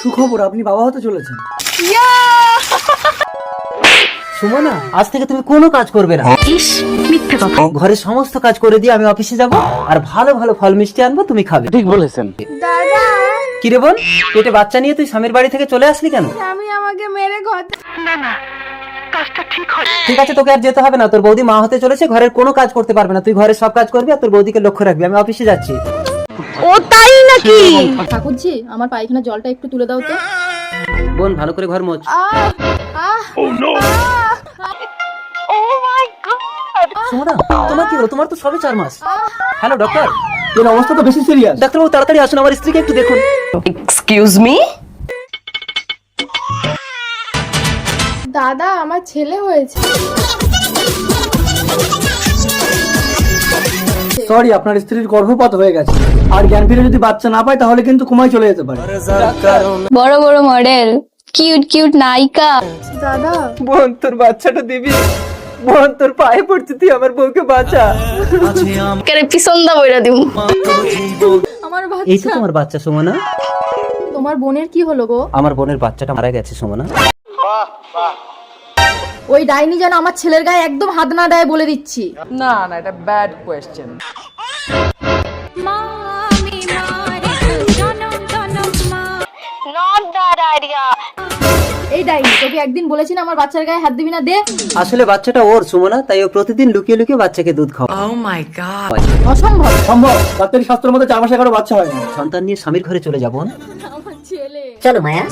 সুখবর আপনি বাবা হতে চলেছেন। সুমনা আজ থেকে তুমি কোনো কাজ করবে না। ইস মিথ্যে কথা। ঘরের সমস্ত কাজ করে দিয়ে আমি অফিসে যাব আর ভালো ভালো ফল মিষ্টি আনব তুমি খাবে। ঠিক বলেছেন। দাদা! কি রে বোন পেটে বাচ্চা নিয়ে তুই স্বামীর বাড়ি থেকে চলে আসলি কেন? আমি আমাকে মেরে ঘর ঠিক আছে তোকে আর যেতে হবে না। তোর বৌদি মা হতে চলেছে ঘরের কোনো কাজ করতে পারবে না। তুই ঘরের সব কাজ করবি আর তোর বৌদিকে লক্ষ্য রাখবি। আমি অফিসে যাচ্ছি। ও তাই নাকি ঠাকুরজি আমার পায়খানা জলটা একটু তুলে দাও তো। বোন ভালো করে ঘর আহ আহ সুমনা তোমার কি হলো? তোমার তো সবে চার মাস। হ্যালো ডক্টর এর অবস্থা তো বেশি সিরিয়াস ডাক্তারবাবু তাড়াতাড়ি আসুন আমার স্ত্রীকে একটু দেখুন। এক্সকিউজ মি দাদা আমার ছেলে হয়েছে। সরি আপনার স্ত্রীর গর্ভপাত হয়ে গেছে। আর জ্ঞান ফিরে যদি বাচ্চা না পায় তাহলে কিন্তু কুমায় চলে যেতে পারে। বড় বড় মডেল। কিউট কিউট নায়িকা। দাদা। বোন তোর বাচ্চাটা দিবি? বোন তোর পায়ে পড়ছি তুই আমার বউকে বাঁচা। কেন পিছন দা বইরা দিব আমার এই তো তোমার বাচ্চা সুমনা। তোমার বোনের কি হলো গো? আমার বোনের বাচ্চাটা মারা গেছে সুমনা। ওই ডাইনি যেন আমার ছেলের গায়ে একদম হাত না দেয় বলে দিচ্ছি। না না এটা ব্যাড কোয়েশ্চেন এই ডাইনি তোকে একদিন বলেছি না আমার বাচ্চার গায়ে হাত দিবি না দে। আসলে বাচ্চাটা ওর সুমনা তাই ও প্রতিদিন লুকিয়ে লুকিয়ে বাচ্চাকে দুধ খাওয়া ও মাই গড অসম্ভব। সম্ভব ডাক্তারি শাস্ত্রের মধ্যে চার মাসে এগারো বাচ্চা হয় না সন্তান নিয়ে স্বামীর ঘরে চলে যাব। ছেলে। চলো মায়া।